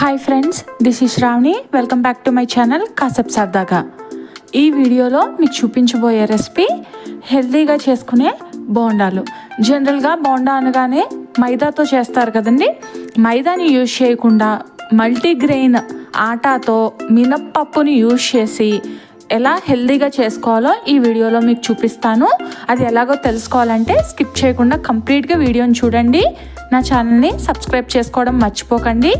Hi friends this is Shravani welcome back to my channel కాసప్ సరదాగా ఈ వీడియోలో మీకు చూపించబోయే రెసిపీ హెల్తీగా చేసుకునే బోండాలు. జనరల్గా బోండా అనగానే మైదాతో చేస్తారు కదండి? మైదాని యూజ్ చేయకుండా మల్టీగ్రెయిన్ ఆటాతో మినప్పప్పుని యూజ్ చేసి ఎలా హెల్తీగా చేసుకోవాలో ఈ వీడియోలో మీకు చూపిస్తాను. అది ఎలాగో తెలుసుకోవాలంటే స్కిప్ చేయకుండా కంప్లీట్గా వీడియోని చూడండి. నా ఛానల్ని సబ్స్క్రైబ్ చేసుకోవడం మర్చిపోకండి.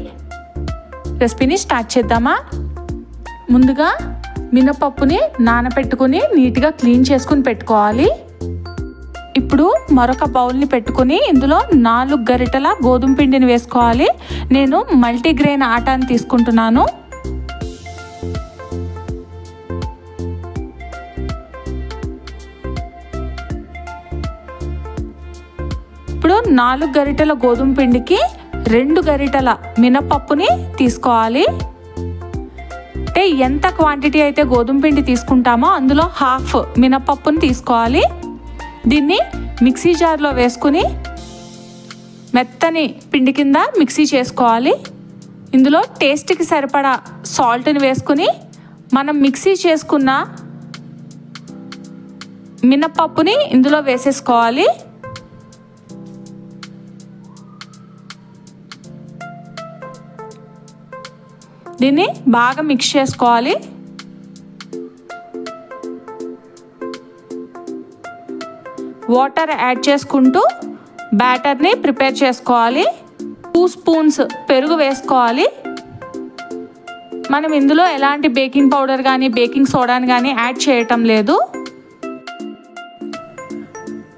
రెసిపీని స్టార్ట్ చేద్దామా? ముందుగా మినపప్పుని నానపెట్టుకుని నీట్గా క్లీన్ చేసుకుని పెట్టుకోవాలి. ఇప్పుడు మరొక బౌల్ని పెట్టుకుని ఇందులో నాలుగు గరిటల గోధుమ పిండిని వేసుకోవాలి. నేను మల్టీగ్రెయిన్ ఆటాని తీసుకుంటున్నాను. ఇప్పుడు నాలుగు గరిటెల గోధుమ పిండికి రెండు గరిటల మినపప్పుని తీసుకోవాలి. అంటే ఎంత క్వాంటిటీ అయితే గోధుమ పిండి తీసుకుంటామో అందులో హాఫ్ మినపప్పుని తీసుకోవాలి. దీన్ని మిక్సీ జార్లో వేసుకుని మెత్తని పిండి కింద మిక్సీ చేసుకోవాలి. ఇందులో టేస్ట్కి సరిపడా సాల్ట్ని వేసుకుని మనం మిక్సీ చేసుకున్న మినపప్పుని ఇందులో వేసేసుకోవాలి. దీన్ని బాగా మిక్స్ చేసుకోవాలి. వాటర్ యాడ్ చేసుకుంటూ బ్యాటర్ని ప్రిపేర్ చేసుకోవాలి. టూ స్పూన్స్ పెరుగు వేసుకోవాలి. మనం ఇందులో ఎలాంటి బేకింగ్ పౌడర్ కానీ బేకింగ్ సోడాని కానీ యాడ్ చేయటం లేదు.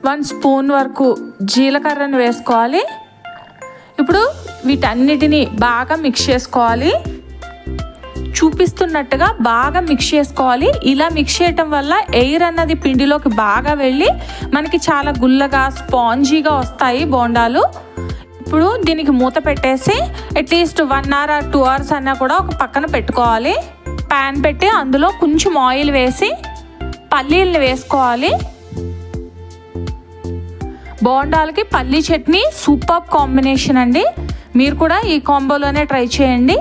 వన్ స్పూన్ వరకు జీలకర్రను వేసుకోవాలి. ఇప్పుడు వీటన్నిటిని బాగా మిక్స్ చేసుకోవాలి. చూపిస్తున్నట్టుగా బాగా మిక్స్ చేసుకోవాలి. ఇలా మిక్స్ చేయటం వల్ల ఎయిర్ అన్నది పిండిలోకి బాగా వెళ్ళి మనకి చాలా గుల్లగా స్పాంజీగా వస్తాయి బోండాలు. ఇప్పుడు దీనికి మూత పెట్టేసి at least one hour or two hours అన్నా కూడా ఒక పక్కన పెట్టుకోవాలి. ప్యాన్ పెట్టి అందులో కొంచెం ఆయిల్ వేసి పల్లీలను వేసుకోవాలి. బోండాలకి పల్లీ చట్నీ సూపర్ కాంబినేషన్ అండి. మీరు కూడా ఈ కాంబోలోనే ట్రై చేయండి.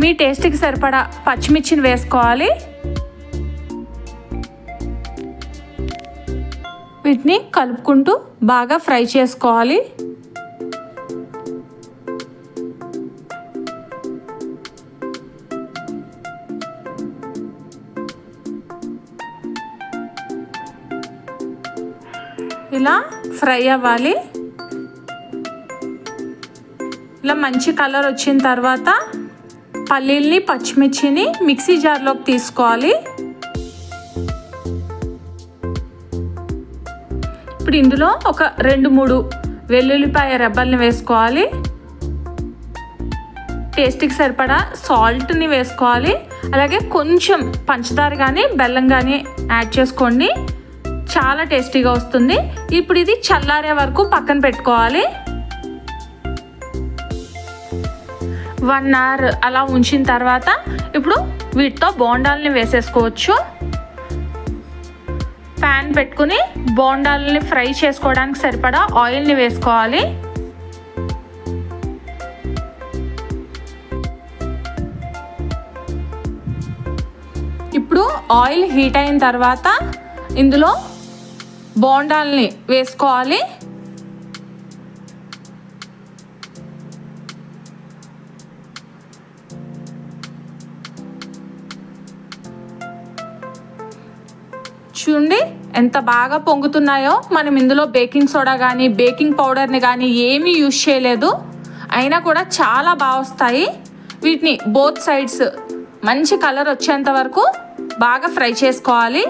మీ టేస్ట్కి సరిపడా పచ్చిమిర్చిని వేసుకోవాలి. వీటిని కలుపుకుంటూ బాగా ఫ్రై చేసుకోవాలి. ఇలా ఫ్రై అవ్వాలి. ఇలా మంచి కలర్ వచ్చిన తర్వాత పల్లీల్ని పచ్చిమిర్చిని మిక్సీ జార్లోకి తీసుకోవాలి. ఇప్పుడు ఇందులో ఒక రెండు మూడు వెల్లుల్లిపాయ రెబ్బల్ని వేసుకోవాలి. టేస్ట్కి సరిపడా సాల్ట్ని వేసుకోవాలి. అలాగే కొంచెం పంచదార కానీ బెల్లం కానీ యాడ్ చేసుకోండి. చాలా టేస్టీగా వస్తుంది. ఇప్పుడు ఇది చల్లారే వరకు పక్కన పెట్టుకోవాలి. వన్ అవర్ అలా ఉంచిన తర్వాత ఇప్పుడు వీటితో బోండాలని వేసేసుకోవచ్చు. ప్యాన్ పెట్టుకుని బోండాలని ఫ్రై చేసుకోవడానికి సరిపడా ఆయిల్ని వేసుకోవాలి. ఇప్పుడు ఆయిల్ హీట్ అయిన తర్వాత ఇందులో బోండాల్ని వేసుకోవాలి. చూడండి ఎంత బాగా పొంగుతున్నాయో. మనం ఇందులో బేకింగ్ సోడా కానీ బేకింగ్ పౌడర్ని కానీ ఏమీ యూజ్ చేయలేదు. అయినా కూడా చాలా బాగా వస్తాయి. వీటిని బోత్ సైడ్స్ మంచి కలర్ వచ్చేంత వరకు బాగా ఫ్రై చేసుకోవాలి.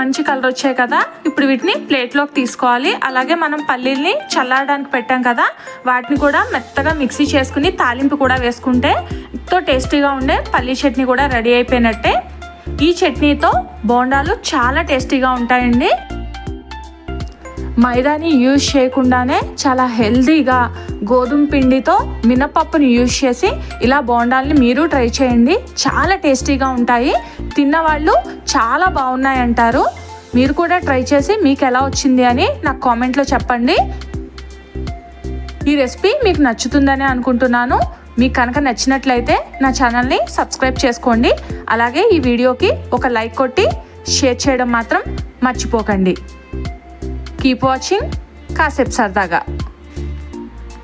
మంచి కలర్ వచ్చాయి కదా. ఇప్పుడు వీటిని ప్లేట్లోకి తీసుకోవాలి. అలాగే మనం పల్లీల్ని చల్లారడానికి పెట్టాం కదా. వాటిని కూడా మెత్తగా మిక్సీ చేసుకుని తాలింపు కూడా వేసుకుంటే ఎంతో టేస్టీగా ఉండే పల్లీ చట్నీ కూడా రెడీ అయిపోయినట్టే. ఈ చట్నీతో బోండాలు చాలా టేస్టీగా ఉంటాయండి. మైదాని యూజ్ చేయకుండానే చాలా హెల్దీగా గోధుమ పిండితో మినపప్పుని యూజ్ చేసి ఇలా బోండాల్ని మీరు ట్రై చేయండి. చాలా టేస్టీగా ఉంటాయి. తిన్నవాళ్ళు చాలా బాగున్నాయి అంటారు మీరు కూడా ట్రై చేసి మీకు ఎలా వచ్చింది అని నాకు కామెంట్లో చెప్పండి. ఈ రెసిపీ మీకు నచ్చుతుందని అనుకుంటున్నాను. మీకు కనుక నచ్చినట్లయితే నా ఛానల్ని సబ్స్క్రైబ్ చేసుకోండి. అలాగే ఈ వీడియోకి ఒక లైక్ కొట్టి షేర్ చేయడం మాత్రం మర్చిపోకండి. కీప్ వాచింగ్ కాసేపు సరదాగా.